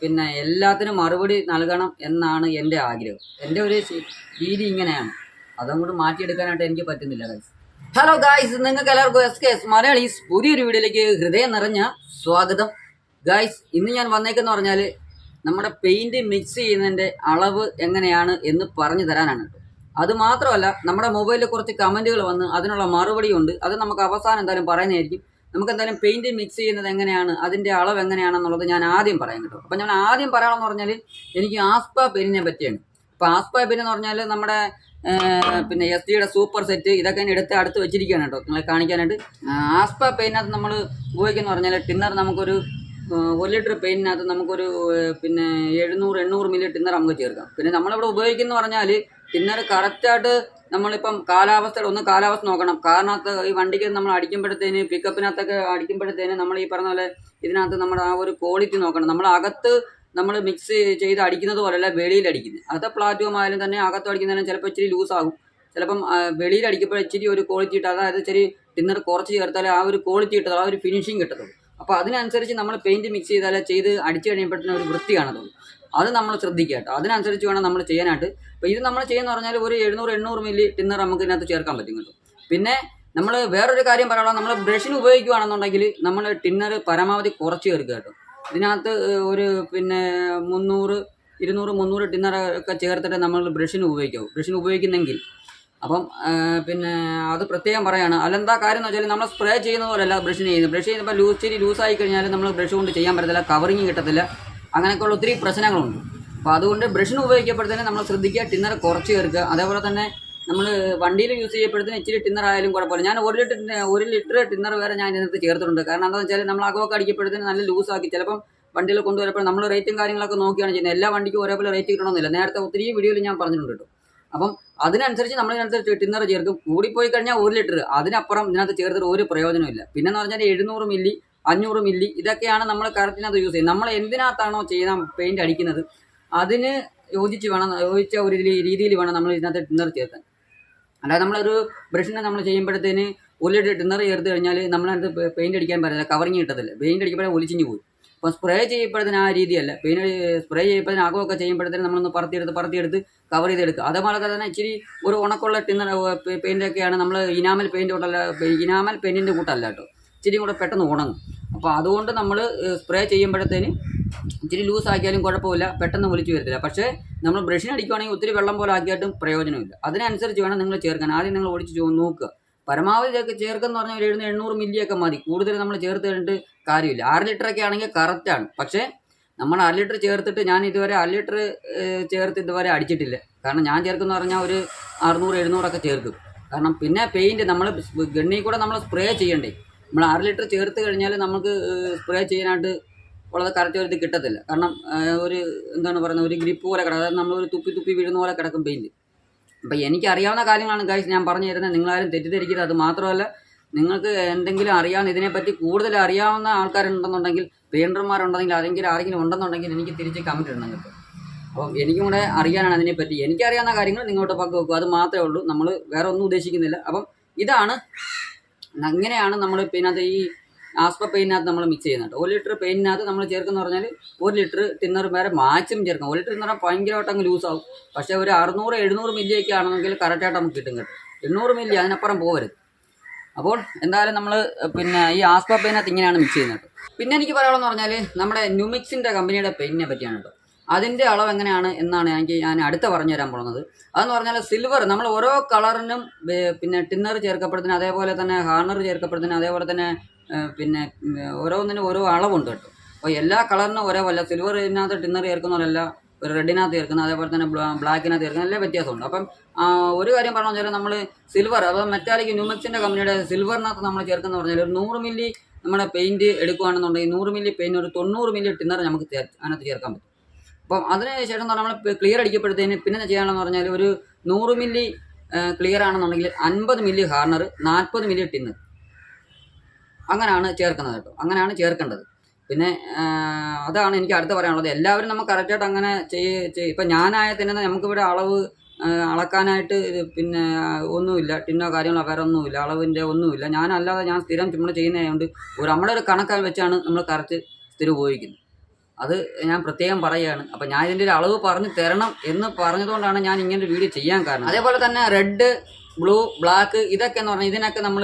പിന്നെ എല്ലാത്തിനും മറുപടി നൽകണം എന്നാണ് എന്റെ ആഗ്രഹം. എന്റെ ഒരു രീതി ഇങ്ങനെയാണ്. അതങ്ങോട്ട് മാറ്റിയെടുക്കാനായിട്ട് എനിക്ക് പറ്റുന്നില്ല ഗൈസ് ഹലോ ഗായ്സ് നിങ്ങൾക്ക് എല്ലാവർക്കും എസ് കെ എസ് മലയാളീസ് പുതിയൊരു വീഡിയോയിലേക്ക് ഹൃദയം നിറഞ്ഞ സ്വാഗതം. ഗായ്സ് ഇന്ന് ഞാൻ വന്നേക്കെന്ന് പറഞ്ഞാൽ നമ്മുടെ പെയിന്റ് മിക്സ് ചെയ്യുന്നതിന്റെ അളവ് എങ്ങനെയാണ് എന്ന് പറഞ്ഞു തരാനാണ്. അതുമാത്രമല്ല അത് മാത്രമല്ല നമ്മുടെ മൊബൈലിൽ കുറച്ച് കമന്റുകൾ വന്ന് അതിനുള്ള മറുപടിയുണ്ട് അത് നമുക്ക് അവസാനം എന്തായാലും പറയുന്നതായിരിക്കും. നമുക്ക് എന്തായാലും പെയിന്റ് മിക്സ് ചെയ്യുന്നത് എങ്ങനെയാണ്? അതിന്റെ അളവ് എങ്ങനെയാണെന്നുള്ളത് ഞാൻ ആദ്യം പറയാൻ കേട്ടോ. അപ്പം ഞാൻ ആദ്യം പറയാമെന്ന് പറഞ്ഞാൽ എനിക്ക് ആസ്പ പെരിനെ പറ്റിയാണ്. അപ്പോൾ ആസ്പ പെൻ എന്ന് പറഞ്ഞാൽ നമ്മുടെ പിന്നെ എസ് ഡിയുടെ സൂപ്പർ സെറ്റ് ഇതൊക്കെ എടുത്ത് അടുത്ത് വെച്ചിരിക്കുകയാണ് കേട്ടോ. നിങ്ങളെ കാണിക്കാനായിട്ട്. ആസ്പ പെയിനകത്ത് നമ്മൾ ഉപയോഗിക്കുന്ന പറഞ്ഞാൽ ടിന്നർ നമുക്കൊരു ഒരു ലിറ്റർ പെയിനകത്ത് നമുക്കൊരു പിന്നെ എഴുന്നൂറ് എണ്ണൂറ് മില്ലി ടിന്നർ നമുക്ക് ചേർക്കാം. പിന്നെ നമ്മളിവിടെ ഉപയോഗിക്കുന്ന പറഞ്ഞാൽ ടിന്നർ കറക്റ്റായിട്ട് നമ്മളിപ്പം കാലാവസ്ഥ ഒന്ന് കാലാവസ്ഥ നോക്കണം. കാറിനകത്ത് ഈ വണ്ടിക്ക് നമ്മൾ അടിക്കുമ്പോഴത്തേന് പിക്കപ്പിനകത്തൊക്കെ അടിക്കുമ്പോഴത്തേന് നമ്മൾ ഈ പറഞ്ഞ പോലെ ഇതിനകത്ത് നമ്മുടെ ആ ഒരു ക്വാളിറ്റി നോക്കണം. നമ്മൾ അകത്ത് നമ്മൾ മിക്സ് ചെയ്ത് അടിക്കുന്നത് പോലെയല്ല വെളിയിൽ അടിക്കുന്നത്. അകത്തെ പ്ലാറ്റ്ഫോം ആയാലും തന്നെ അകത്ത് അടിക്കുന്നതിനും ചിലപ്പോൾ ഇച്ചിരി ലൂസ് ആകും. ചിലപ്പം വെളിയിൽ അടിക്കുമ്പോൾ ഇച്ചിരി ഒരു ക്വാളിറ്റി ഇട്ട് അതായത് ഇച്ചിരി ടിന്നർ കുറച്ച് ചേർത്താലേ ആ ഒരു ക്വാളിറ്റി കിട്ടത്തുള്ളൂ ആ ഒരു ഫിനിഷിങ് കിട്ടത്തുള്ളൂ. അപ്പോൾ അതിനനുസരിച്ച് നമ്മൾ പെയിന്റ് മിക്സ് ചെയ്താലേ ചെയ്ത് അടിച്ചു കഴിയുമ്പോഴത്തേനും ഒരു വൃത്തി കാണത്തുള്ളൂ അത് നമ്മൾ ശ്രദ്ധിക്കുക കേട്ടോ. അതിനനുസരിച്ച് വേണം നമ്മൾ ചെയ്യാനായിട്ട്. അപ്പോൾ ഇത് നമ്മൾ ചെയ്യുന്ന പറഞ്ഞാൽ ഒരു എഴുന്നൂറ് എണ്ണൂറ് മില്ലി ടിന്നർ നമുക്ക് ഇതിനകത്ത് ചേർക്കാൻ പറ്റും കേട്ടോ. പിന്നെ നമ്മൾ വേറൊരു കാര്യം പറയാനുള്ള നമ്മൾ ബ്രഷിന് ഉപയോഗിക്കുകയാണെന്നുണ്ടെങ്കിൽ നമ്മൾ ടിന്നർ പരമാവധി കുറച്ച് ചേർക്കുക കേട്ടോ. ഇതിനകത്ത് ഒരു പിന്നെ മുന്നൂറ് ഇരുന്നൂറ് മുന്നൂറ് ടിന്നർ ഒക്കെ ചേർത്തിട്ട് നമ്മൾ ബ്രഷിന് ഉപയോഗിക്കാവും ബ്രഷിന് ഉപയോഗിക്കുന്നെങ്കിൽ. അപ്പം പിന്നെ അത് പ്രത്യേകം പറയാണ്. അല്ലെന്താ കാര്യം എന്ന് വെച്ചാൽ നമ്മൾ സ്പ്രേ ചെയ്യുന്ന പോലെയല്ല ബ്രഷിന് ചെയ്യുന്നത്. ബ്രഷ് ചെയ്യുമ്പോൾ ലൂസ് ഇച്ചിരി ലൂസായി കഴിഞ്ഞാൽ നമ്മൾ ബ്രഷ് കൊണ്ട് ചെയ്യാൻ പറ്റത്തില്ല. കവറിങ് കിട്ടത്തില്ല. അങ്ങനെയൊക്കെയുള്ള ഒത്തിരി പ്രശ്നങ്ങളുണ്ട്. അപ്പോൾ അതുകൊണ്ട് ബ്രഷിന് ഉപയോഗിക്കപ്പെടുന്നതിന് നമ്മൾ ശ്രദ്ധിക്കുക ടിന്നർ കുറച്ച് ചേർക്കുക. അതേപോലെ തന്നെ നമ്മൾ വണ്ടിയിൽ യൂസ് ചെയ്യപ്പെടുത്തുന്ന ഇച്ചിരി ടിന്നർ ആയാലും കുഴപ്പമില്ല. ഞാൻ ഒരു ലിറ്റർ ഒരു ലിറ്റർ ടിന്നർ വരെ ഞാൻ ഇതിനകത്ത് ചേർത്തിട്ടുണ്ട്. കാരണം എന്താണെന്ന് വെച്ചാൽ നമ്മൾ അകമൊക്കെ അടിക്കപ്പെടുന്നതിന് നല്ല ലൂസാക്കി ചിലപ്പം വണ്ടിയിൽ കൊണ്ടുവരപ്പോൾ നമ്മൾ റേറ്റും കാര്യങ്ങളൊക്കെ നോക്കിയാണ് ചെയ്യുന്നത്. എല്ലാ വണ്ടിക്കും ഒരേപോലെ റേറ്റ് കിട്ടണമെന്നില്ല. നേരത്തെ ഒത്തിരി വീഡിയോയിൽ ഞാൻ പറഞ്ഞിട്ടുണ്ട് കേട്ടോ. അപ്പം അതിനനുസരിച്ച് നമ്മൾ ഇതിനകത്ത് ടിന്നർ ചേർക്കും. കൂടിപ്പോയി കഴിഞ്ഞാൽ ഒരു ലിറ്റർ. അതിനപ്പുറം ഇതിനകത്ത് ചേർത്തിട്ട് ഒരു പ്രയോജനമില്ല പിന്നെന്ന് പറഞ്ഞാൽ എഴുന്നൂറ് മില്ലി അഞ്ഞൂറ് മില്ലി ഇതൊക്കെയാണ് നമ്മൾ കറക്റ്റിനകത്ത് യൂസ് ചെയ്യുന്നത്. നമ്മൾ എന്തിനകത്താണോ ചെയ്യുന്ന പെയിന്റ് അടിക്കുന്നത് അതിന് യോജിച്ച് വേണം യോജിച്ച ഒരു രീതി- രീതിയിൽ വേണം നമ്മൾ ഇതിനകത്ത് ടിന്നർ ചേർക്കാൻ. അല്ലാതെ നമ്മളൊരു ബ്രഷിനെ നമ്മൾ ചെയ്യുമ്പോഴത്തേന് ഒരു ലിറ്റർ ടിന്നർ ചേർത്ത് കഴിഞ്ഞാൽ നമ്മളതിനകത്ത് പെയിന്റ് അടിക്കാൻ പറ്റില്ല കവറിങ് കിട്ടത്തില്ല. പെയിന്റ് അടിക്കുമ്പോഴേ ഒലിച്ചിഞ്ഞ് പോയി അപ്പോൾ സ്പ്രേ ചെയ്യുമ്പോഴത്തേന് ആ രീതിയല്ല. പെയിന്റ് സ്പ്രേ ചെയ്യുമ്പോഴത്തേന് അകമൊക്കെ ചെയ്യുമ്പോഴത്തേന് നമ്മളൊന്ന് പറത്തിയെടുത്ത് പറത്തിയെടുത്ത് കവർ ചെയ്തെടുക്കുക. അതേപോലെ തന്നെ ഇച്ചിരി ഒരു ഉണക്കുള്ള ടിന്നർ പെയിന്റൊക്കെയാണ് നമ്മൾ ഇനാമൽ പെയിന്റ് കൂട്ടല്ല ഇനാമൽ പെയിന്റിന്റെ കൂട്ടല്ല കേട്ടോ. ഇച്ചിരി കൂടെ പെട്ടെന്ന് ഉണങ്ങും. അപ്പോൾ അതുകൊണ്ട് നമ്മൾ സ്പ്രേ ചെയ്യുമ്പോഴത്തേന് ഇച്ചിരി ലൂസ് ആക്കിയാലും കുഴപ്പമില്ല പെട്ടെന്ന് ഒലിച്ചു വരത്തില്ല. പക്ഷേ നമ്മൾ ബ്രഷിന് അടിക്കുവാണെങ്കിൽ ഒത്തിരി വെള്ളം പോലെ ആക്കിയിട്ടും പ്രയോജനമില്ല. അതിനനുസരിച്ച് വേണം നിങ്ങൾ ചേർക്കാൻ. ആദ്യം നിങ്ങൾ ഒളിച്ച് ചോ- നോക്കുക. പരമാവധി ഇതൊക്കെ ചേർക്കുന്ന പറഞ്ഞാൽ ഒരു എഴുന്നൂറ് എണ്ണൂറ് മില്ലിയൊക്കെ മതി. കൂടുതൽ നമ്മൾ ചേർത്ത് കഴിഞ്ഞിട്ട് കാര്യമില്ല. ആറ് ലിറ്റർ ഒക്കെ ആണെങ്കിൽ കറക്റ്റാണ് പക്ഷേ നമ്മൾ അര ലിറ്റർ ചേർത്തിട്ട് ഞാൻ ഇതുവരെ അര ലിറ്റർ ചേർത്ത് ഇതുവരെ അടിച്ചിട്ടില്ല. കാരണം ഞാൻ ചേർക്കുന്ന പറഞ്ഞാൽ ഒരു അറുന്നൂറ് എഴുന്നൂറൊക്കെ ചേർക്കും. കാരണം പിന്നെ പെയിന്റ് നമ്മൾ ഗണ്ണിൽ കൂടെ നമ്മൾ സ്പ്രേ ചെയ്യണ്ടേ. നമ്മൾ അര ലിറ്റർ ചേർത്ത് കഴിഞ്ഞാൽ നമുക്ക് സ്പ്രേ ചെയ്യാനായിട്ട് വളരെ കറക്റ്റ് ഒരു ഇത് കിട്ടത്തില്ല. കാരണം ഒരു എന്താണ് പറയുന്നത് ഒരു ഗ്രിപ്പ് പോലെ കിടക്കും. അതായത് നമ്മളൊരു തുപ്പി തുപ്പി വീഴുന്ന പോലെ കിടക്കും പെയിന്റ് അപ്പം എനിക്കറിയാവുന്ന കാര്യങ്ങളാണ് ഗൈസ് ഞാൻ പറഞ്ഞു തരുന്നത്. നിങ്ങളാരും തെറ്റിദ്ധരിക്കരുത്. അത് മാത്രമല്ല നിങ്ങൾക്ക് എന്തെങ്കിലും അറിയാവുന്ന ഇതിനെപ്പറ്റി കൂടുതൽ അറിയാവുന്ന ആൾക്കാരുണ്ടെന്നുണ്ടെങ്കിൽ പെയിന്റർമാരുണ്ടെങ്കിൽ ആരെങ്കിലും ആരെങ്കിലും ഉണ്ടെന്നുണ്ടെങ്കിൽ എനിക്ക് തിരിച്ച് കമന്റ് ഇടണം കേട്ടോ. അപ്പം എനിക്കും കൂടെ അറിയാനാണ് അതിനെപ്പറ്റി. എനിക്കറിയാവുന്ന കാര്യങ്ങൾ നിങ്ങോട്ട് പങ്കുവെക്കും അത് മാത്രമേ ഉള്ളൂ. നമ്മൾ വേറെ ഒന്നും ഉദ്ദേശിക്കുന്നില്ല. അപ്പം ഇതാണ് അങ്ങനെയാണ് നമ്മൾ പിന്നെ ഈ ആസ്പ പെയിനകത്ത് നമ്മൾ മിക്സ് ചെയ്യുന്നത്. ഒരു ലിറ്റർ പെയിനകത്ത് നമ്മൾ ചേർക്കുന്ന പറഞ്ഞാൽ ഒരു ലിറ്റർ തിന്നർ വരെ മാച്ചും ചേർക്കാം ഒരു ലിറ്റർ എന്ന് പറഞ്ഞാൽ ഭയങ്കരമായിട്ട് അങ്ങ് ലൂസ് ആവും. പക്ഷേ ഒരു അറുന്നൂറ് എഴുന്നൂറ് മില്ലിയൊക്കെ ആണെങ്കിൽ കറക്റ്റായിട്ട് നമുക്ക് കിട്ടും കേട്ടോ. എണ്ണൂറ് മില്ലി അതിനപ്പുറം പോകരുത് അപ്പോൾ എന്തായാലും നമ്മൾ പിന്നെ ഈ ആസ്പ പെയിനകത്ത് ഇങ്ങനെയാണ് മിക്സ് ചെയ്യുന്നത് പിന്നെ എനിക്ക് പറയാനുള്ളതെന്ന് പറഞ്ഞാൽ നമ്മുടെ ന്യൂമിക്സിന്റെ കമ്പനിയുടെ പെയിനിനെ പറ്റിയാണ് കേട്ടോ. അതിന്റെ അളവ് എങ്ങനെയാണ് എന്നാണ് എനിക്ക് ഞാൻ അടുത്ത പറഞ്ഞു തരാൻ പോകുന്നത്. അതെന്ന് പറഞ്ഞാൽ സിൽവർ നമ്മൾ ഓരോ കളറിനും പിന്നെ ടിന്നർ ചേർക്കപ്പെടുന്നതിന് അതേപോലെ തന്നെ ഹാർണർ ചേർക്കപ്പെടുന്നതിന് അതേപോലെ തന്നെ പിന്നെ ഓരോന്നിനും ഓരോ അളവുണ്ട് കേട്ടോ. അപ്പോൾ എല്ലാ കളറിനും ഒരേ പോലെ സിൽവർ ഇതിനകത്ത് ടിന്നർ ചേർക്കുന്നവരല്ല ഒരു റെഡിനകത്ത് ചേർക്കുന്നത് അതേപോലെ തന്നെ ബ്ലാക്കിനകത്ത് ചേർക്കുന്ന എല്ലാ വ്യത്യാസമുണ്ട്. അപ്പം ഒരു കാര്യം പറഞ്ഞു വെച്ചാൽ നമ്മൾ സിൽവർ അപ്പം മെറ്റാലിക് ന്യൂമെക്സിന്റെ കമ്പനിയുടെ സിൽവറിനകത്ത് നമ്മൾ ചേർക്കുന്ന പറഞ്ഞാൽ ഒരു നൂറ് മില്ലി നമ്മുടെ പെയിന്റ് എടുക്കുകയാണെന്നുണ്ടെങ്കിൽ നൂറ് മില്ലി പെയിന്റ് ഒരു തൊണ്ണൂറ് മില്ലി ടിന്നർ നമുക്ക് അതിനകത്ത് ചേർക്കാൻ പറ്റും. അപ്പം അതിന് ശേഷം എന്ന് പറഞ്ഞാൽ നമ്മൾ ക്ലിയർ അടിക്കപ്പെടുത്തതിന് പിന്നെ ചെയ്യാനെന്ന് പറഞ്ഞാൽ ഒരു നൂറ് മില്ലി ക്ലിയർ ആണെന്നുണ്ടെങ്കിൽ അൻപത് മില്ലി ഹാർണർ നാൽപ്പത് മില്ലി ടിന്ന് അങ്ങനെയാണ് ചേർക്കുന്നത് കേട്ടോ. അങ്ങനെയാണ് ചേർക്കേണ്ടത്. പിന്നെ അതാണ് എനിക്ക് അടുത്ത് പറയാനുള്ളത്. എല്ലാവരും നമുക്ക് കറക്റ്റായിട്ട് അങ്ങനെ ചെയ്യ ഇപ്പം ഞാനായ തന്നെ നമുക്കിവിടെ അളവ് അളക്കാനായിട്ട് പിന്നെ ഒന്നുമില്ല. ടിന്നോ കാര്യങ്ങളോ വേറെ ഒന്നുമില്ല. അളവിന്റെ ഒന്നുമില്ല. ഞാനല്ലാതെ ഞാൻ സ്ഥിരം നമ്മൾ ചെയ്യുന്നതായതുകൊണ്ട് ഒരു നമ്മുടെ ഒരു കണക്കാൽ വെച്ചാണ് നമ്മൾ കറക്റ്റ് സ്ഥിരം ഉപയോഗിക്കുന്നത്. അത് ഞാൻ പ്രത്യേകം പറയുകയാണ്. അപ്പോൾ ഞാൻ ഇതിന്റെ ഒരു അളവ് പറഞ്ഞു തരണം എന്ന് പറഞ്ഞതുകൊണ്ടാണ് ഞാൻ ഇങ്ങനെ ഒരു വീഡിയോ ചെയ്യാൻ കാരണം. അതേപോലെ തന്നെ റെഡ് ബ്ലൂ ബ്ലാക്ക് ഇതൊക്കെ എന്ന് പറഞ്ഞാൽ ഇതിനൊക്കെ നമ്മൾ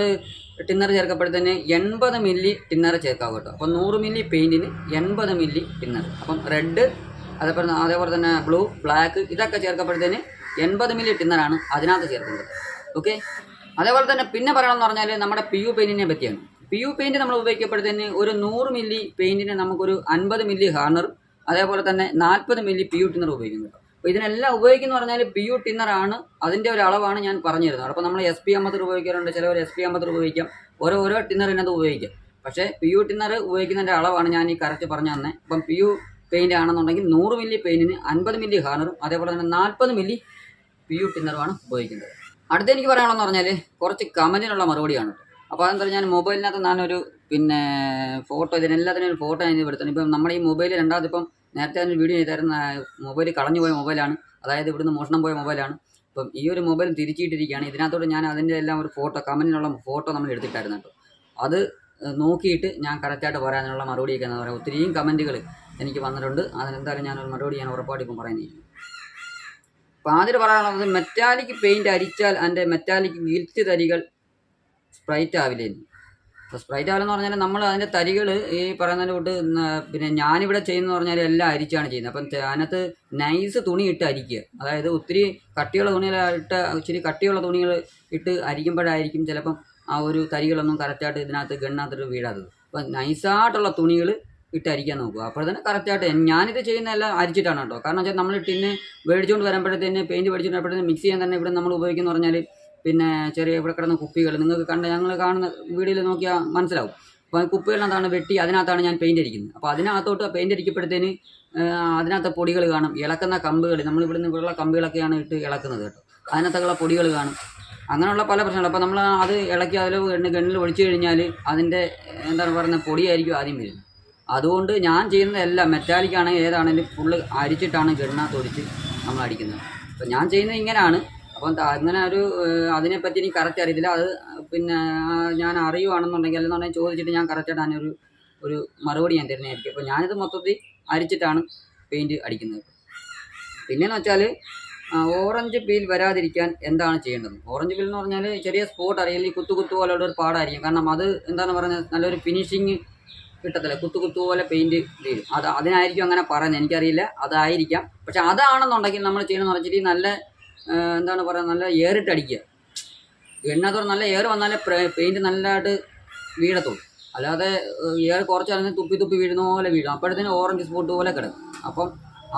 ടിന്നർ ചേർക്കപ്പെടുന്നതിന് എൺപത് മില്ലി ടിന്നർ ചേർക്കാവും കേട്ടോ. അപ്പം നൂറ് മില്ലി പെയിന്റിന് എൺപത് മില്ലി ടിന്നർ. അപ്പം റെഡ് അതേപോലെ അതേപോലെ തന്നെ ബ്ലൂ ബ്ലാക്ക് ഇതൊക്കെ ചേർക്കപ്പോഴത്തേന് എൺപത് മില്ലി ടിന്നറാണ് അതിനകത്ത് ചേർക്കുന്നത്. ഓക്കെ? അതേപോലെ തന്നെ പിന്നെ പറയണമെന്ന് പറഞ്ഞാൽ നമ്മുടെ പി യു പെയിന്റിനെ പറ്റിയാണ്. പി യു പെയിന്റ് നമ്മൾ ഉപയോഗിക്കപ്പെടുന്നതിന് ഒരു നൂറ് മില്ലി പെയിന്റിന് നമുക്കൊരു അൻപത് മില്ലി ഹാർണർ അതേപോലെ തന്നെ നാൽപ്പത് മില്ലി പി യു ടിന്നർ ഉപയോഗിക്കുന്നത് അപ്പോൾ ഇതിനെല്ലാം ഉപയോഗിക്കുന്ന പറഞ്ഞാൽ പി യു ടിന്നറാണ് അതിന്റെ ഒരു അളവാണ് ഞാൻ പറഞ്ഞു തരുന്നത് അപ്പോൾ നമ്മൾ എസ് പി അമ്പത്തർ ഉപയോഗിക്കാറുണ്ട് ചിലവർ എസ് പി അമ്പത്തർ ഉപയോഗിക്കാം ഓരോ ഓരോ ടിന്നറിനത് ഉപയോഗിക്കാം. പക്ഷേ പി യു ടിന്നർ ഉപയോഗിക്കുന്നതിന്റെ അളവാണ് ഞാൻ ഈ കറക്റ്റ് പറഞ്ഞു തന്നെ. അപ്പം പി യു പെയിന്റ് ആണെന്നുണ്ടെങ്കിൽ നൂറ് മില്ലി പെയിന്റിന് അൻപത് മില്ലി ഹാർണറും അതേപോലെ തന്നെ നാൽപ്പത് മില്ലി പി യു ടിന്നറുമാണ് ഉപയോഗിക്കുന്നത്. അടുത്ത എനിക്ക് പറയാനുള്ളതെന്ന് പറഞ്ഞാൽ കുറച്ച് കമന്റിനുള്ള മറുപടിയാണ് അപ്പോൾ അതെന്താ ഞാൻ മൊബൈലിനകത്ത് ഞാനൊരു പിന്നെ ഫോട്ടോ ഇതിനെല്ലാത്തിനും ഒരു ഫോട്ടോ ഞാൻ എടുത്തു ഇപ്പം നമ്മുടെ ഈ മൊബൈൽ രണ്ടാമത് ഇപ്പം നേരത്തെ ഞാൻ വീഡിയോ ചെയ്തായിരുന്ന മൊബൈൽ കളഞ്ഞു പോയ മൊബൈലാണ്. അതായത് ഇവിടുന്ന് മോഷണം പോയ മൊബൈലാണ്. അപ്പം ഈ ഒരു മൊബൈൽ തിരിച്ചിട്ടിരിക്കുകയാണ് ഇതിനകത്തോട് ഞാൻ അതിന്റെ എല്ലാം ഒരു ഫോട്ടോ കമന്റിനുള്ള ഫോട്ടോ നമ്മൾ എടുത്തിട്ടായിരുന്നു കേട്ടോ. അത് നോക്കിയിട്ട് ഞാൻ കറക്റ്റായിട്ട് പറയാനുള്ള മറുപടിയൊക്കെ എന്താ പറയുക ഒത്തിരിയും കമന്റുകൾ എനിക്ക് വന്നിട്ടുണ്ട്. അതിനെന്തായാലും ഞാനൊരു മറുപടി ഞാൻ ഉറപ്പായിട്ട് ഇപ്പം പറയുന്നില്ല അപ്പോൾ ആദ്യം പറയാനുള്ളത് മെറ്റാലിക് പെയിന്റ് അരിച്ചാൽ അതിന്റെ മെറ്റാലിക് ഗിൽറ്റ് തരികൾ സ്പ്രൈറ്റ് ആവില്ലേ? അപ്പോൾ സ്പ്രൈറ്റ് ആവില്ലെന്ന് പറഞ്ഞാൽ നമ്മൾ അതിന്റെ തരികൾ ഈ പറയുന്നതിന്റെ കൂട്ട് പിന്നെ ഞാനിവിടെ ചെയ്യുന്ന പറഞ്ഞാൽ എല്ലാം അരിച്ചാണ് ചെയ്യുന്നത്. അപ്പം അതിനകത്ത് നൈസ് തുണി ഇട്ട് അരിക്കുക. അതായത് ഒത്തിരി കട്ടിയുള്ള തുണികളിട്ട് ഇച്ചിരി കട്ടിയുള്ള തുണികൾ ഇട്ട് അരിക്കുമ്പോഴായിരിക്കും ചിലപ്പം ആ ഒരു തരികളൊന്നും കറക്റ്റായിട്ട് ഇതിനകത്ത് ഗണ്ണാത്തിട്ട് വീഴാത്തത്. അപ്പം നൈസായിട്ടുള്ള തുണികൾ ഇട്ട് അരിക്കാൻ നോക്കുക. അപ്പോൾ തന്നെ കറക്റ്റായിട്ട് ഞാനിത് ചെയ്യുന്ന എല്ലാം അരിച്ചിട്ടാണ് കേട്ടോ. കാരണം വെച്ചാൽ നമ്മൾ ടിന്ന് മേടിച്ചുകൊണ്ട് വരുമ്പോഴത്തേന് പെയിന്റ് മേടിച്ചുകൊണ്ട് വരുമ്പോഴത്തേന് മിക്സ് ചെയ്യാൻ തന്നെ ഇവിടെ നമ്മൾ ഉപയോഗിക്കുന്ന പറഞ്ഞാൽ പിന്നെ ചെറിയ ഇവിടെ കിടന്ന കുപ്പികൾ. നിങ്ങൾക്ക് കണ്ട ഞങ്ങൾ കാണുന്ന വീഡിയോയിൽ നോക്കിയാൽ മനസ്സിലാവും. അപ്പോൾ കുപ്പികളിനകത്താണ് വെട്ടി അതിനകത്താണ് ഞാൻ പെയിന്റ് അടിക്കുന്നത്. അപ്പോൾ അതിനകത്തോട്ട് പെയിന്റ് അടിക്കപ്പെടുത്തേന് അതിനകത്തെ പൊടികൾ കാണും. ഇളക്കുന്ന കമ്പുകൾ. നമ്മൾ ഇവിടുന്ന് ഇവിടെയുള്ള കമ്പികളൊക്കെയാണ് ഇട്ട് ഇളക്കുന്നത് കേട്ടോ. അതിനകത്തുള്ള പൊടികൾ കാണും. അങ്ങനെയുള്ള പല പ്രശ്നങ്ങൾ. അപ്പോൾ നമ്മൾ അത് ഇളക്കി അതിൽ ഗണ്ണിൽ ഒഴിച്ചു കഴിഞ്ഞാൽ അതിന്റെ എന്താണ് പറയുന്നത് പൊടിയായിരിക്കും ആദ്യം വരുന്നത്. അതുകൊണ്ട് ഞാൻ ചെയ്യുന്നത് എല്ലാം മെറ്റാലിക് ആണെങ്കിൽ ഏതാണെങ്കിലും ഫുള്ള് അരിച്ചിട്ടാണ് ഗണ്ണ ഒഴിച്ച് നമ്മൾ അടിക്കുന്നത്. അപ്പോൾ ഞാൻ ചെയ്യുന്നത് ഇങ്ങനെയാണ്. അപ്പം അങ്ങനെ ഒരു അതിനെപ്പറ്റി എനിക്ക് കറക്റ്റ് അറിയത്തില്ല. അത് പിന്നെ ഞാൻ അറിയുവാണെന്നുണ്ടെങ്കിൽ അല്ലെന്നുണ്ടെങ്കിൽ ചോദിച്ചിട്ട് ഞാൻ കറക്റ്റായിട്ട് അതിനൊരു ഒരു മറുപടി ഞാൻ തരുന്നതായിരിക്കും. അപ്പോൾ ഞാനിത് മൊത്തത്തിൽ അരിച്ചിട്ടാണ് പെയിന്റ് അടിക്കുന്നത്. പിന്നെയെന്ന് വെച്ചാൽ ഓറഞ്ച് പീൽ വരാതിരിക്കാൻ എന്താണ് ചെയ്യേണ്ടത്? ഓറഞ്ച് പീൽ എന്ന് പറഞ്ഞാൽ ചെറിയ സ്പോട്ട് അറിയില്ല. ഈ കുത്തു കുത്തു പോലുള്ള ഒരു പാടായിരിക്കും. കാരണം അത് എന്താണ് പറയുന്നത് നല്ലൊരു ഫിനിഷിങ് കിട്ടത്തില്ല. കുത്തു കുത്തു പോലെ പെയിന്റ് വീഴും അത് അതിനായിരിക്കും അങ്ങനെ പറയുന്നത്. എനിക്കറിയില്ല. അതായിരിക്കാം. പക്ഷെ അതാണെന്നുണ്ടെങ്കിൽ നമ്മൾ ചെയ്യണമെന്ന് വെച്ചിട്ട് നല്ല എന്താണ് പറയുക നല്ല ഏറിട്ടടിക്കുക. എണ്ണത്തോടെ നല്ല എയർ വന്നാലേ പെയിന്റ് നല്ലതായിട്ട് വീഴത്തുള്ളൂ. അല്ലാതെ എയർ കുറച്ച് അല്ലെങ്കിൽ തുപ്പി തുപ്പി വീഴുന്ന പോലെ വീഴും. അപ്പോഴത്തേന് ഓറഞ്ച് സ്പോട്ട് പോലെ കിടക്കും. അപ്പം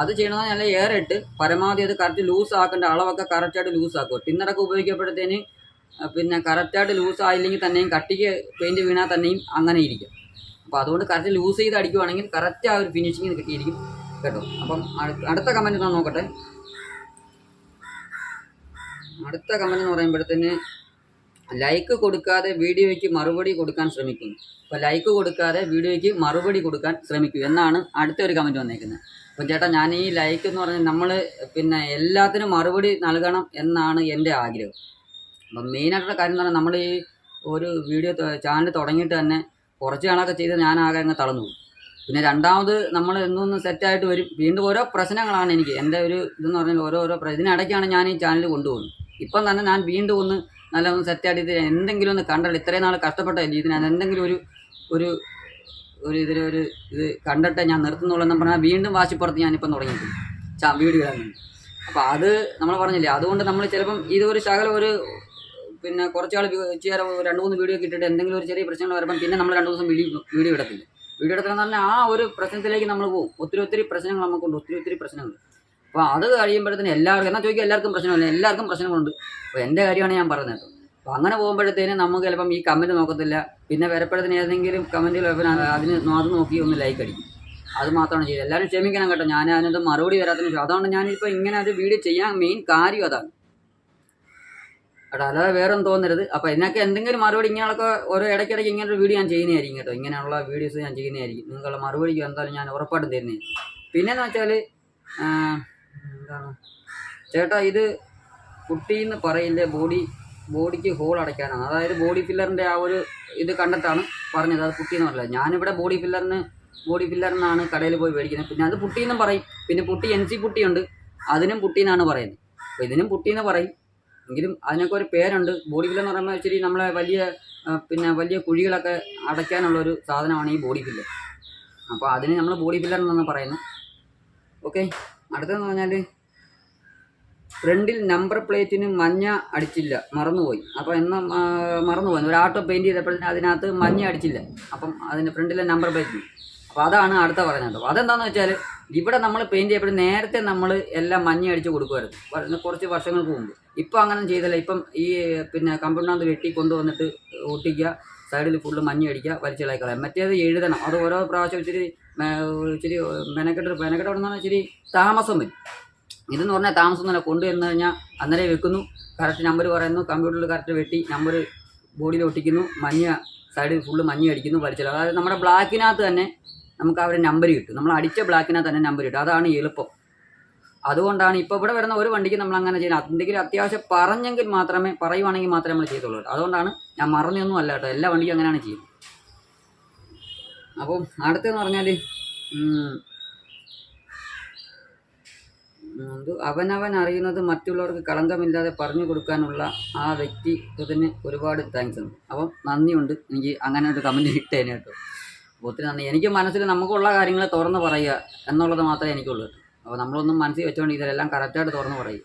അത് ചെയ്യണമെന്ന് നല്ല ഇട്ട് പരമാവധി അത് കറക്റ്റ് ലൂസ് ആക്കേണ്ട അളവൊക്കെ കറക്റ്റായിട്ട് ലൂസ് ആക്കുക. ടിന്നറൊക്കെ ഉപയോഗിക്കപ്പെടുത്തേന് ആ, പിന്നെ കറക്റ്റായിട്ട് ലൂസ് ആയില്ലെങ്കിൽ തന്നെയും കട്ടിക്ക് പെയിന്റ് വീണാൽ തന്നെയും അങ്ങനെ ഇരിക്കും. അപ്പോൾ അതുകൊണ്ട് കറക്റ്റ് ലൂസ് ചെയ്ത് അടിക്കുവാണെങ്കിൽ കറക്റ്റ് ആ ഒരു ഫിനിഷിങ് കിട്ടിയിരിക്കും കേട്ടോ. അപ്പം അടുത്ത കമന്റ് ഞാൻ നോക്കട്ടെ. അടുത്ത കമന്റ് എന്ന് പറയുമ്പോഴത്തേന് ലൈക്ക് കൊടുക്കാതെ വീഡിയോയ്ക്ക് മറുപടി കൊടുക്കാൻ ശ്രമിക്കുന്നു അപ്പോൾ ലൈക്ക് കൊടുക്കാതെ വീഡിയോയ്ക്ക് മറുപടി കൊടുക്കാൻ ശ്രമിക്കൂ എന്നാണ് അടുത്ത ഒരു കമന്റ് വന്നേക്കുന്നത്. അപ്പോൾ ചേട്ടാ ഞാൻ ഈ ലൈക്ക് എന്ന് പറഞ്ഞാൽ നമ്മൾ പിന്നെ എല്ലാത്തിനും മറുപടി നൽകണം എന്നാണ് എന്റെ ആഗ്രഹം. അപ്പം മെയിനായിട്ടുള്ള കാര്യം എന്ന് പറഞ്ഞാൽ നമ്മൾ ഈ ഒരു വീഡിയോ ചാനൽ തുടങ്ങിയിട്ട് തന്നെ കുറച്ച് നാളൊക്കെ ചെയ്ത് ഞാൻ ആകെ അങ്ങ് തളർന്നു പിന്നെ രണ്ടാമത് നമ്മൾ എന്നൊന്ന് സെറ്റായിട്ട് വരും. വീണ്ടും ഓരോ പ്രശ്നങ്ങളാണ് എനിക്ക് എന്റെ ഒരു ഇതെന്ന് പറഞ്ഞാൽ ഓരോ ഓരോ ഇതിനിടയ്ക്കാണ് ഞാൻ ഈ ചാനൽ കൊണ്ടുപോകുന്നത്. ഇപ്പം തന്നെ ഞാൻ വീണ്ടും ഒന്ന് നല്ല ഒന്ന് സെറ്റായിട്ട് ഇത് എന്തെങ്കിലും ഒന്ന് കണ്ടല്ലോ. ഇത്രയും നാൾ കഷ്ടപ്പെട്ടല്ലേ ഇതിന് എന്തെങ്കിലും ഒരു ഒരു ഒരു ഇതിൽ ഒരു ഇത് കണ്ടിട്ട് ഞാൻ നിർത്തുന്നുള്ളൂ എന്ന് പറഞ്ഞാൽ വീണ്ടും വാശിപ്പുറത്ത് ഞാനിപ്പം തുടങ്ങിയിട്ടുണ്ട് ചാ വീട് ഇടാൻ അപ്പോൾ അത് നമ്മൾ പറഞ്ഞില്ലേ അതുകൊണ്ട് നമ്മൾ ചിലപ്പം ഇതൊരു ശകലം ഒരു പിന്നെ കുറച്ചാൾ ചെയ്യാൻ രണ്ട് മൂന്ന് വീഡിയോ കിട്ടിയിട്ട് എന്തെങ്കിലും ഒരു ചെറിയ പ്രശ്നങ്ങൾ വരുമ്പം പിന്നെ നമ്മൾ രണ്ട് ദിവസം വീഡിയോ വീഡിയോ ഇടത്തില്ല വീഡിയോ ഇടത്തില്ലെന്ന് പറഞ്ഞാൽ ആ ഒരു പ്രശ്നത്തിലേക്ക് നമ്മൾ പോകും. ഒത്തിരി ഒത്തിരി പ്രശ്നങ്ങൾ നമുക്കുണ്ട്. ഒത്തിരി ഒത്തിരി പ്രശ്നങ്ങൾ. അപ്പോൾ അത് കഴിയുമ്പോഴത്തേന് എല്ലാവർക്കും എന്നാൽ ചോദിക്കുക എല്ലാവർക്കും പ്രശ്നമില്ല എല്ലാവർക്കും പ്രശ്നങ്ങളുണ്ട്. അപ്പോൾ എന്റെ കാര്യമാണ് ഞാൻ പറഞ്ഞത്. കേട്ടോ അപ്പോൾ അങ്ങനെ പോകുമ്പോഴത്തേനും നമുക്ക് ചിലപ്പം ഈ കമന്റ് നോക്കത്തില്ല. പിന്നെ വരപ്പോഴത്തേന് ഏതെങ്കിലും കമന്റ് അതിന് അത് നോക്കി ഒന്ന് ലൈക്ക് അടിക്കും. അത് മാത്രമാണ് ചെയ്തത് എല്ലാവരും ക്ഷമിക്കണം കേട്ടോ. ഞാൻ അതിനകത്ത് മറുപടി വരാത്തതിന് ശേഷം. അതുകൊണ്ട് ഞാനിപ്പോൾ ഇങ്ങനെ ഒരു വീഡിയോ ചെയ്യാൻ മെയിൻ കാര്യം അതാണ്. കേട്ടോ അല്ലാതെ വേറെ തോന്നരുത്. അപ്പോൾ ഇതിനൊക്കെ എന്തെങ്കിലും മറുപടി ഇങ്ങനെയൊക്കെ ഓരോ ഇടയ്ക്കിടയ്ക്ക് ഇങ്ങനെ ഒരു വീഡിയോ ഞാൻ ചെയ്യുന്നതായിരിക്കും കേട്ടോ. ഇങ്ങനെയുള്ള വീഡിയോസ് ഞാൻ ചെയ്യുന്നതായിരിക്കും. നിങ്ങൾക്കുള്ള മറുപടിക്ക് എന്തായാലും ഞാൻ ഉറപ്പായിട്ടും തരുന്നതായിരിക്കും. പിന്നെന്ന് വെച്ചാൽ എന്താണ് ചേട്ടാ ഇത് കുട്ടിയെന്ന് പറയില്ലേ ബോഡി ബോഡിക്ക് ഹോൾ അടയ്ക്കാനാണ്. അതായത് ബോഡി ഫില്ലറിന്റെ ആ ഒരു ഇത് കണ്ടിട്ടാണ് പറഞ്ഞത്. അത് കുട്ടി എന്ന് പറഞ്ഞത്. ഞാനിവിടെ ബോഡി ഫില്ലറിന് ബോഡി ഫില്ലർ എന്നാണ് കടയിൽ പോയി മേടിക്കുന്നത്. പിന്നെ അത് പുട്ടി എന്നും പറയും. പിന്നെ പുട്ടി എൻ സി പുട്ടിയുണ്ട്. അതിനും പുട്ടിയെന്നാണ് പറയുന്നത്. അപ്പോൾ ഇതിനും പുട്ടിയെന്ന് പറയും. എങ്കിലും അതിനൊക്കെ ഒരു പേരുണ്ട്. ബോഡി ഫില്ലർ എന്ന് പറയുമ്പോൾ ഇച്ചിരി നമ്മളെ വലിയ പിന്നെ വലിയ കുഴികളൊക്കെ അടയ്ക്കാനുള്ള ഒരു സാധനമാണ് ഈ ബോഡി ഫില്ലർ. അപ്പോൾ അതിന് നമ്മൾ ബോഡി ഫില്ലർ എന്നാണ് പറയുന്നത്. ഓക്കെ. അടുത്തതെന്ന് പറഞ്ഞാൽ ഫ്രണ്ടിൽ നമ്പർ പ്ലേറ്റിന് മഞ്ഞ അടിച്ചില്ല മറന്നുപോയി. അപ്പോൾ എന്നാ മറന്നുപോയി. ഒരു ആട്ടോ പെയിന്റ് ചെയ്തപ്പോഴത്തേന് അതിനകത്ത് മഞ്ഞ അടിച്ചില്ല. അപ്പം അതിന്റെ ഫ്രണ്ടിലെ നമ്പർ പ്ലേറ്റിന്. അപ്പോൾ അതാണ് അടുത്ത പറയുന്നത് അപ്പോൾ അതെന്താണെന്ന് വെച്ചാൽ ഇവിടെ നമ്മൾ പെയിന്റ് ചെയ്യപ്പെടും നേരത്തെ നമ്മൾ എല്ലാം മഞ്ഞ അടിച്ച് കൊടുക്കുമായിരുന്നു. കുറച്ച് വർഷങ്ങൾക്ക് മുമ്പ്. ഇപ്പോൾ അങ്ങനെ ചെയ്തല്ല. ഇപ്പം ഈ പിന്നെ കമ്പ്യൂട്ടറിനകത്ത് വെട്ടി കൊണ്ടുവന്നിട്ട് ഒട്ടിക്കുക സൈഡിൽ ഫുള്ള് മഞ്ഞ അടിക്കുക വലിച്ചിളക്കി കളയാം മറ്റേത് എഴുതണം. അത് ഓരോ പ്രാവശ്യം ഇച്ചിരി ഇച്ചിരി മെനക്കെട്ട് മെനക്കെട്ട് ഇച്ചിരി താമസം വരും. ഇതെന്ന് പറഞ്ഞാൽ താമസം ഒന്നുമില്ല കൊണ്ടുവന്ന് കഴിഞ്ഞാൽ അന്നേരം വെക്കുന്നു. കറക്റ്റ് നമ്പർ പറയുന്നു. കമ്പ്യൂട്ടറിൽ കറക്റ്റ് വെട്ടി നമ്പർ ബോഡിയിൽ ഒട്ടിക്കുന്നു. മഞ്ഞ സൈഡിൽ ഫുള്ള് മഞ്ഞ അടിക്കുന്നു വലിച്ചില്ല അതായത് നമ്മുടെ ബ്ലാക്കിനകത്ത് തന്നെ നമുക്ക് അവരെ നമ്പർ കിട്ടും. നമ്മൾ അടിച്ച ബ്ലാക്കിനകത്ത് തന്നെ നമ്പർ കിട്ടും. അതാണ് എളുപ്പം. അതുകൊണ്ടാണ് ഇപ്പോൾ ഇവിടെ വരുന്ന ഒരു വണ്ടിക്ക് നമ്മൾ അങ്ങനെ ചെയ്യുന്നത്. എന്തെങ്കിലും അത്യാവശ്യം പറഞ്ഞെങ്കിൽ മാത്രമേ പറയുവാണെങ്കിൽ മാത്രമേ നമ്മൾ ചെയ്തുള്ളൂ അതുകൊണ്ടാണ് ഞാൻ മറന്നൊന്നും അല്ല കേട്ടോ. എല്ലാ വണ്ടിക്കും അങ്ങനെയാണ് ചെയ്യുന്നത്. അപ്പം അടുത്തെന്ന് പറഞ്ഞാൽ അത് അവനവൻ അറിയുന്നത് മറ്റുള്ളവർക്ക് കളങ്കമില്ലാതെ പറഞ്ഞു കൊടുക്കാനുള്ള ആ വ്യക്തി ഇതിന് ഒരുപാട് താങ്ക്സ് ഉണ്ട്. അപ്പം നന്ദിയുണ്ട്. എനിക്ക് അങ്ങനെ ഒരു കമന്റ് കിട്ടേനെ കേട്ടോ. അപ്പോൾ ഒത്തിരി നന്ദി. എനിക്ക് മനസ്സിൽ നമുക്കുള്ള കാര്യങ്ങൾ തുറന്ന് പറയുക എന്നുള്ളത് മാത്രമേ എനിക്കുള്ളൂ കേട്ടോ. അപ്പോൾ നമ്മളൊന്നും മനസ്സിൽ വെച്ചുകൊണ്ട് ഇതിലെല്ലാം കറക്റ്റായിട്ട് തുറന്ന് പറയും.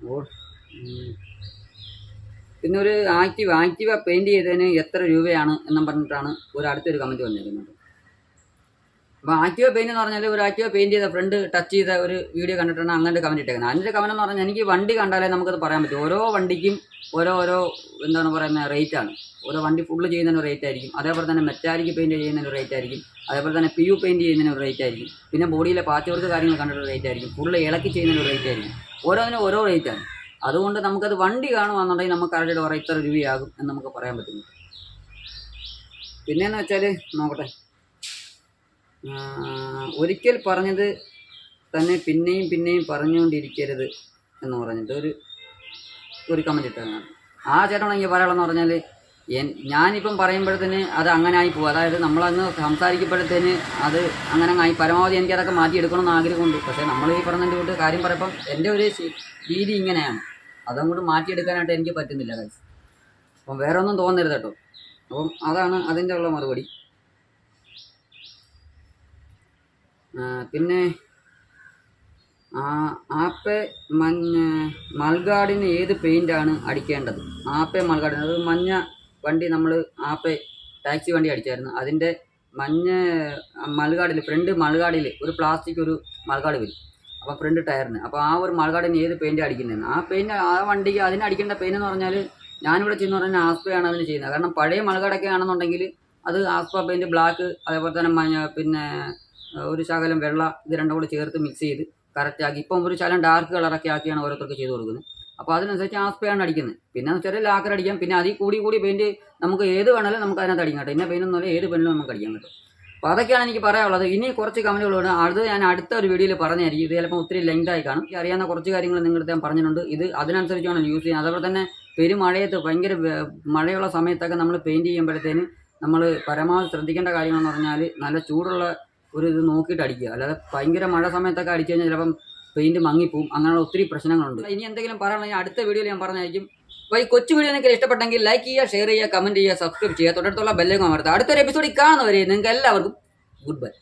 അപ്പോൾ. പിന്നെ ഒരു ആക്റ്റീവ് ആക്റ്റീവ പെയിന്റ് ചെയ്തതിന് എത്ര രൂപയാണ് എന്നും പറഞ്ഞിട്ടാണ് ഒരു അടുത്തൊരു കമന്റ് വന്നിരിക്കുന്നത്. അപ്പോൾ ആക്റ്റീവ പെയിന്റ് എന്ന് പറഞ്ഞാൽ ഒരു ആക്റ്റീവ പെയിന്റ് ചെയ്ത ഫ്രണ്ട് ടച്ച് ചെയ്ത ഒരു വീഡിയോ കണ്ടിട്ടാണ് അങ്ങനെ കമന്റ് ഇട്ടേക്കുന്നത് അതിന്റെ കമന്റ് എന്ന് പറഞ്ഞാൽ എനിക്ക് വണ്ടി കണ്ടാലേ നമുക്കത് പറയാൻ പറ്റും. ഓരോ വണ്ടിക്കും ഓരോ ഓരോ എന്താണ് പറയുന്നത് റേറ്റ് ആണ്. ഓരോ വണ്ടി ഫുള്ള് ചെയ്യുന്നതിന് റേറ്റ് ആയിരിക്കും. അതേപോലെ തന്നെ മെറ്റാലിക് പെയിന്റ് ചെയ്യുന്നതിന് റേറ്റ് ആയിരിക്കും. അതേപോലെ തന്നെ പി യു പെയിന്റ് ചെയ്യുന്നതിന് റേറ്റ് ആയിരിക്കും. പിന്നെ ബോഡിയിലെ പാച്ച് വർക്ക് കാര്യങ്ങൾ കണ്ടിട്ട് റേറ്റ് ആയിരിക്കും. ഫുള്ള് ഇളക്കി ചെയ്യുന്നതിന് റേറ്റ് ആയിരിക്കും. ഓരോന്നിനും ഓരോ റേറ്റ് ആണ്. അതുകൊണ്ട് നമുക്കത് വണ്ടി കാണുവാന്നുണ്ടെങ്കിൽ നമുക്ക് അവരുടെ പറയാം ഇത്ര രൂപയാകും എന്ന് നമുക്ക് പറയാൻ പറ്റുന്നു പിന്നെന്ന് വെച്ചാൽ നോക്കട്ടെ. ഒരിക്കൽ പറഞ്ഞത് തന്നെ പിന്നെയും പിന്നെയും പറഞ്ഞുകൊണ്ടിരിക്കരുത് എന്ന് പറഞ്ഞിട്ട് ഒരു ഒരു കമന്റ് ഇട്ടതാണ്. ആ ചേട്ടനാണെങ്കിൽ പറയാനുള്ളതെന്ന് പറഞ്ഞാൽ എൻ- ഞാനിപ്പം പറയുമ്പോഴത്തേന് അത് അങ്ങനെ ആയി പോകും അതായത് നമ്മളങ്ങ് സംസാരിക്കുമ്പോഴത്തേന് അത് അങ്ങനെ ആയി പരമാവധി എനിക്ക് അതൊക്കെ മാറ്റിയെടുക്കണമെന്ന് ആഗ്രഹമുണ്ട്. പക്ഷേ നമ്മൾ ഈ പറഞ്ഞതിന്റെ കൂട്ട് കാര്യം പറയുമ്പം എന്റെ ഒരു രീതി ഇങ്ങനെയാണ്. അതങ്ങോട്ട് മാറ്റിയെടുക്കാനായിട്ട് എനിക്ക് പറ്റുന്നില്ല കാര്യം അപ്പം വേറെ ഒന്നും തോന്നരുത് കേട്ടോ. അപ്പം അതാണ് അതിന്റെ ഉള്ള മറുപടി ആ, പിന്നെ ആപ്പെ മഞ്ഞ മൽഗാടിന് ഏത് പെയിന്റാണ് അടിക്കേണ്ടത്? ആപ്പെ മൾഗാഡിന് അത് മഞ്ഞ വണ്ടി നമ്മൾ ആപ്പെ ടാക്സി വണ്ടി അടിച്ചായിരുന്നു. അതിന്റെ മഞ്ഞ മൾഗാഡിൽ ഫ്രണ്ട് മൾഗാഡിൽ ഒരു പ്ലാസ്റ്റിക് ഒരു മൾഗാഡ് വരും. അപ്പോൾ ഫ്രണ്ട് ടയറിന്. അപ്പോൾ ആ ഒരു മൾഗാഡിന് ഏത് പെയിന്റ് അടിക്കുന്നതെന്ന്. ആ പെയിന്റ് ആ വണ്ടിക്ക് അതിന് അടിക്കേണ്ട പെയിന്റ് എന്ന് പറഞ്ഞാൽ ഞാനിവിടെ ചെയ്യുന്ന പറഞ്ഞാൽ ആസ്പയാണ് അതിന് ചെയ്യുന്നത്. കാരണം പഴയ മൽഗാടൊക്കെ ആണെന്നുണ്ടെങ്കിൽ അത് ആസ്പ പെയിന്റ് ബ്ലാക്ക് അതേപോലെ തന്നെ പിന്നെ ഒരു ശകലം വെള്ള ഇത് രണ്ടും കൂടെ ചേർത്ത് മിക്സ് ചെയ്ത് കറക്റ്റ് ആക്കി. ഇപ്പം ഒരു ശകലം ഡാർക്ക് കളറൊക്കെ ആക്കിയാണ് ഓരോരുത്തർക്ക് ചെയ്ത് കൊടുക്കുന്നത്. അപ്പോൾ അതിനനുസരിച്ച് ആസ്പയാണ് അടിക്കുന്നത്. പിന്നെ ചെറിയ ലാക്കർ അടിക്കാം. പിന്നെ അതിൽ കൂടി കൂടി പെയിന്റ് നമുക്ക് ഏത് വേണമെങ്കിലും നമുക്ക് അതിനകത്ത് അടിക്കാം കേട്ടോ. ഇന്ന പെയിന്റ് ഏത് പെയിനും നമുക്ക് അടിക്കാം കേട്ടോ. അപ്പോൾ അതൊക്കെയാണ് എനിക്ക് പറയാനുള്ളത്. ഇനി കുറച്ച് കമന്റുകളുണ്ട് അടുത്ത് ഞാൻ അടുത്ത ഒരു വീഡിയോയിൽ പറഞ്ഞായിരിക്കും ഇത് ചിലപ്പോൾ ഒത്തിരി ലെങ്ത് ആയി കാണും. എനിക്ക് അറിയാവുന്ന കുറച്ച് കാര്യങ്ങൾ നിങ്ങളുടെ ഞാൻ പറഞ്ഞിട്ടുണ്ട്. ഇത് അതിനനുസരിച്ചാണ് യൂസ് ചെയ്യുന്നത് അതേപോലെ തന്നെ പെരുമഴയത്ത് ഭയങ്കര മഴയുള്ള സമയത്തൊക്കെ നമ്മൾ പെയിന്റ് ചെയ്യുമ്പോഴത്തേന് നമ്മൾ പരമാവധി ശ്രദ്ധിക്കേണ്ട കാര്യങ്ങളെന്ന് പറഞ്ഞാൽ നല്ല ചൂടുള്ള ഒരു ഇത് നോക്കിയിട്ട് അടിക്കുക. അല്ലാതെ ഭയങ്കര മഴ സമയത്തൊക്കെ അടിച്ചു കഴിഞ്ഞാൽ ചിലപ്പം പെയിന്റ് മങ്ങിപ്പോവും. അങ്ങനെയുള്ള ഒത്തിരി പ്രശ്നങ്ങളുണ്ട്. ഇനി എന്തെങ്കിലും പറയണമെങ്കിൽ അടുത്ത വീഡിയോയിൽ ഞാൻ പറഞ്ഞായിരിക്കും അപ്പോൾ ഈ കൊച്ചു വീഡിയോ നിങ്ങൾക്ക് ഇഷ്ടപ്പെട്ടെങ്കിൽ ലൈക്ക് ചെയ്യുക ഷെയർ ചെയ്യുക കമന്റ് ചെയ്യുക സബ്സ്ക്രൈബ് ചെയ്യുക. തൊട്ടടുത്തുള്ള ബെല്ലേക്ക് അമർത്തുക. അടുത്തൊരു എപ്പിസോഡിൽ കാണുന്നവരെ നിങ്ങൾക്ക് എല്ലാവർക്കും ഗുഡ് ബൈ